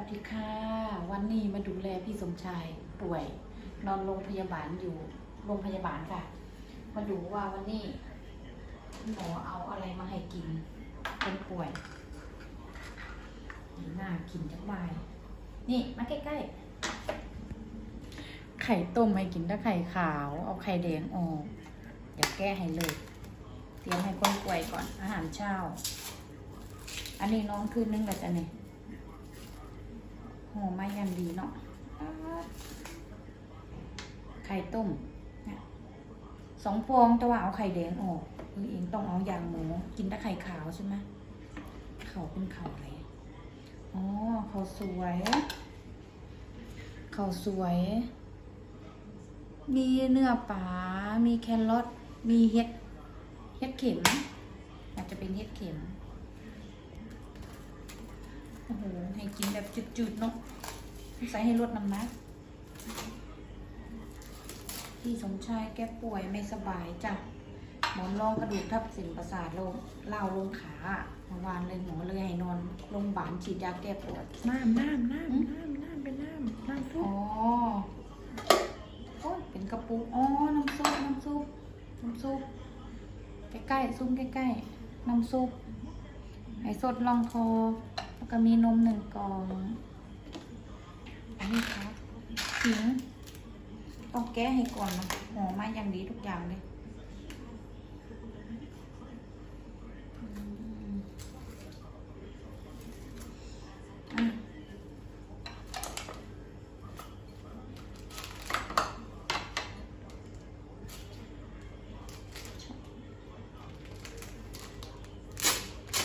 วัสดีค่ะ วันนี้มาดูแลพี่สมชายป่วย นอนโรงพยาบาลอยู่โรงพยาบาลค่ะ มาดูว่าวันนี้หมอเอาอะไรมาให้กินคนป่วยน่ากินจังวายนี่มาใกล้ๆ ไข่ต้มให้กินถ้าไข่ขาว เอาไข่แดงออกเดี๋ยวแก้ให้เลย เตรียมให้คนป่วยก่อนอาหารเช้า อันนี้น้องคืนนึงแล้วจ้ะเนี่ย โหมาอยังดีเนาะไข่ต้มสองฟองแต่ว่าเอาไข่แดงออกคือเองต้องเอาอย่างหมูกินแต่ไข่ขาวใช่ไหมเขาเป็นเขาอะไรอ๋อเขาสวยเขาสวย มีเนื้อปลา มีแครอทมีเห็ด เห็ดเข็ม อาจจะเป็นเห็ดเข็ม โอ้โหให้กินแบบจืดๆเนาะใส่ให้ลดน้ำหนักพี่สมชายแกป่วยไม่สบายจ้ะหมอนรองกระดูกทับเส้นประสาทลงเล่าวลงขาเมื่อวานเลยหมอเลยให้นอนโรงพยาบาลฉีดยาแก้ปวดน้ำน้ำน้ำน้ำน้ำเป็นน้ำน้ำซุอ๋ปอโอ้ยเป็นกระปุกอ๋อน้ำซุปน้ำซุปน้ำซุปใกล้ๆซุ่มใกล้ๆน้ำซุปไห้สดลองคอ แล้วก็มีนมหนึ่งกล่องอันนี้ครับขิงต้องแก้ให้ก่อนนะหอมมาอย่างดีทุกอย่างเลยอืมอะ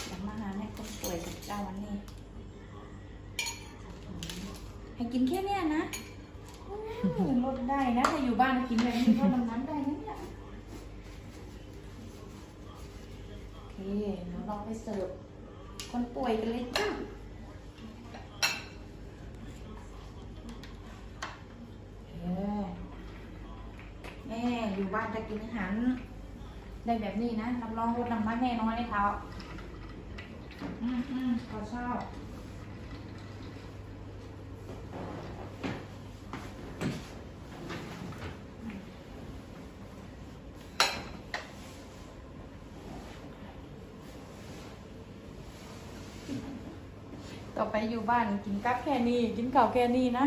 อยากมาหาให้คนป่วยกับเจ้าวันนี้ ให้กินแค่เนี้ยนะลดได้นะถ้าอยู่บ้านกินแบบนี้ลดน้ำหนักได้นะเนี่ยโอเคเดี๋ยวเราไปเสิร์ฟคนป่วยกันเลยจ้าเออแม่อยู่บ้านจะกินอาหารได้แบบนี้นะรับรองลดน้ำหนักแน่นอนเลยเขาอืมอืมเขาชอบ ต่อไปอยู่บ้านกินกับแค่นี้กินข้าวแค่นี้นะ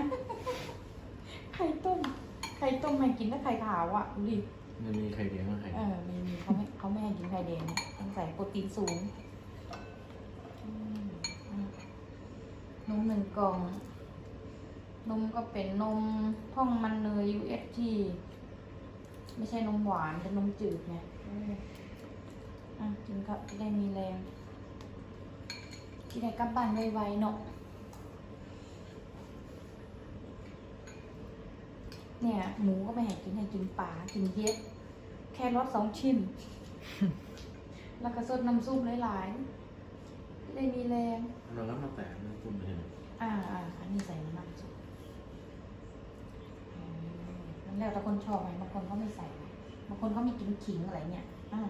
ไข่ต้ม ไข่ต้มไม่กินแล้วไข่ขาวอะดูดิ มันมีไข่เดียวกับไข่เออมีมีเขาไม่เขาไม่ให้กินไข่แดงเนี่ยต้องใส่โปรตีนสูงอืมอืมนมหนึ่งกล่อง นมก็เป็นนมท่องมันเนย UST ไม่ใช่นมหวานเป็นนมจืดไงเอออะกินก็จะได้มีแรง ที่ได้กลับบ้านไวๆเนาะเนี่ยหมูก็ไม่ให้กินให้กินปลากินเย็ดแค่รสสองชิ้น แล้วก็สดน้ำซุปหลายๆจะได้มีแรงเราแล้วมาแต่มันคุณไปเห็นอ่าอ่าอันนี้ใส่น้ำซุปอืมนั่น แล้วแต่คนชอบไงบางคนเขาไม่ใส่นะบางคนเขาม่กินขิงอะไรเงี้ยอ่า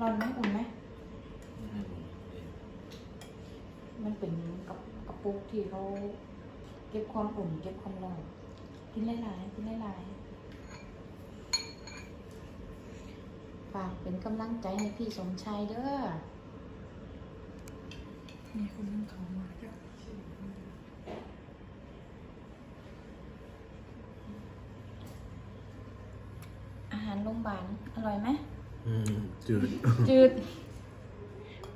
ร้อนน้ำอุ่นไหมมันเป็นกับกระปุกที่เขาเก็บความอุ่นเก็บความร้อนกินหลายๆกินหลายๆฝากเป็นกำลังใจให้พี่สมชายเด้อมีคนนึงเขามาจ้ะ อาหารโรงพยาบาลอร่อยไหมอืมจืดจืด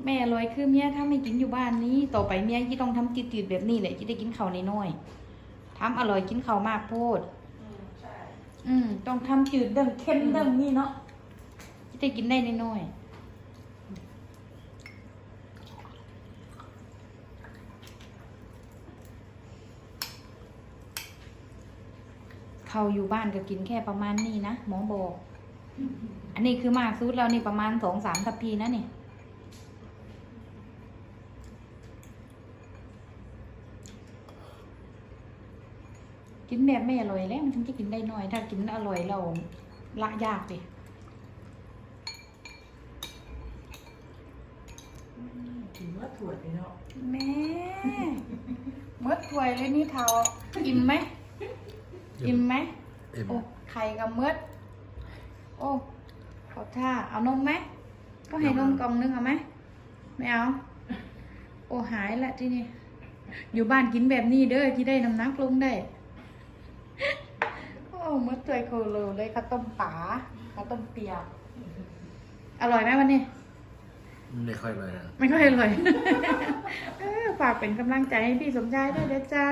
แม่อร่อยคือเมียถ้าไม่กินอยู่บ้านนี้ ต่อไปเมียที่ต้องทำจืดๆแบบนี้แหละที่ได้กินข้าวน้อยๆทำอร่อยกินข้าวมากโพด อืมต้องทำจืดเดังเค็มเดังนี่เนาะที่ได้กินได้น้อยๆเขาอยู่บ้านก็กินแค่ประมาณนี้นะหมอบอก อันนี้คือมากสุดแล้วนี่ประมาณสองสามทัพพีนะนี่ กินแบบไม่อร่อยแล้วมันถึงจะกินได้น้อย ถ้ากินอร่อยเราละยากดิถือว่าถั่วเลยเนาะแม่มื่อถ้วยเลยนี่เทาอิ่มไหมอิ่มไหมเอ็มโอ้ไข่กับเมือด โอ้ขอท่าเอานมไหมก็ให้นมกล่องนึงเอาไหมไม่เอา โอ้หายละที่นี่ อยู่บ้านกินแบบนี้เด้อที่ได้น้ำหนักลงได้ โอ้เมื่อตัวโคโลเลยข้าวต้มป๋าข้าวต้มเปียก อร่อยไหมวันนี้ ไม่ค่อยเลยอะไม่ค่อยอร่อยเออฝากเป็นกำลังใจให้พี่สมชายด้วยเด้อจ้า